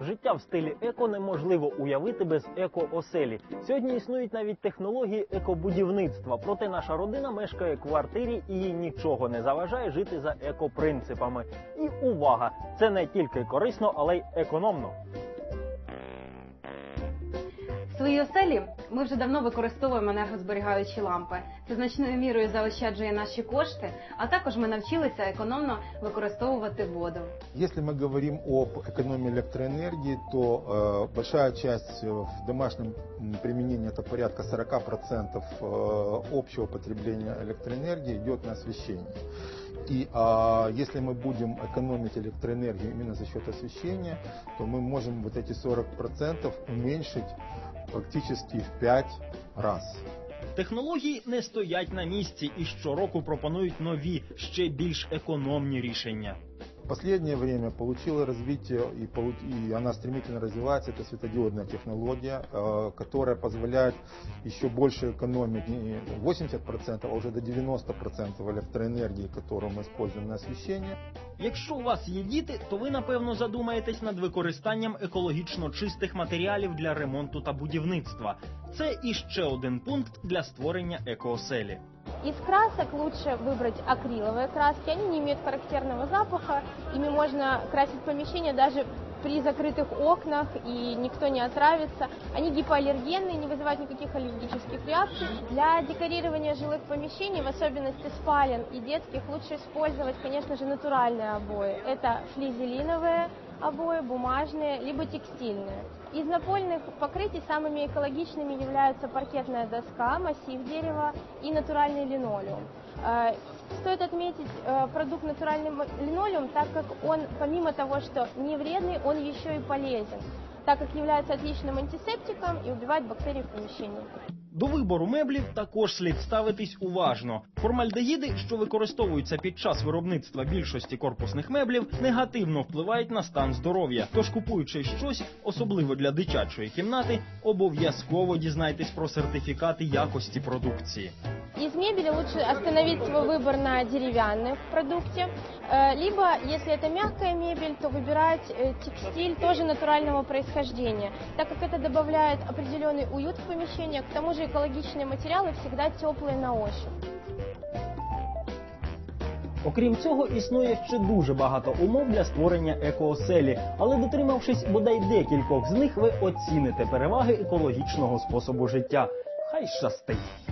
Життя в стилі еко неможливо уявити без еко-оселі. Сьогодні існують навіть технології екобудівництва. Проте наша родина мешкає в квартирі і їй нічого не заважає жити за екопринципами. І увага! Це не тільки корисно, але й економно. В своїй оселі ми вже давно використовуємо енергозберігаючі лампи. Це значною мірою заощаджує наші кошти, а також ми навчилися економно використовувати воду. Если мы говорим об экономии электроэнергии, то э, большая часть э, в домашнем м, применении, это порядка 40% э, общего потребления электроэнергии идет на освещение. И а, если мы будем экономить электроэнергию именно за счет освещения, то мы можем вот эти 40% уменьшить практически в 5 раз. Технології не стоять на місці і щороку пропонують нові, ще більш економні рішення В последнее время получила развитие и, полу- и она стремительно развивается. Это светодиодная технология, э, которая позволяет еще больше экономить не 80%, а уже до 90% электроэнергии, которую мы используем на освещение. Якщо у вас є діти, то ви напевно задумаєтесь над використанням екологічно чистих матеріалів для ремонту та будівництва. Це іще один пункт для створення екооселі. Из красок лучше выбрать акриловые краски. Они не имеют характерного запаха. Ими можно красить помещение даже при закрытых окнах, и никто не отравится. Они гипоаллергенные, не вызывают никаких аллергических реакций. Для декорирования жилых помещений, в особенности спален и детских, лучше использовать, конечно же, натуральные обои. Это флизелиновые обои, бумажные, либо текстильные. Из напольных покрытий самыми экологичными являются паркетная доска, массив дерева и натуральный линолеум. Э, Стоит отметить э, продукт натуральный мо- линолеум, так как он, помимо того, что не вредный, он еще и полезен, так как является отличным антисептиком и убивает бактерии в помещении. До вибору меблів також слід ставитись уважно. Формальдегіди, що використовуються під час виробництва більшості корпусних меблів, негативно впливають на стан здоров'я. Тож, купуючи щось, особливо для дитячої кімнати, обов'язково дізнайтесь про сертифікати якості продукції. Из мебели лучше остановить свой выбор на деревянном продукте, Э, либо, если это мягкая мебель, то выбирать э, текстиль тоже натурального происхождения, так как это добавляет определенный уют в помещение, к тому же экологичные материалы всегда теплые на ощупь. Окрім цього, існує ще дуже багато умов для створення екооселі, але дотримавшись бодай декількох з них, ви оціните переваги екологічного способу життя. Хай щастить!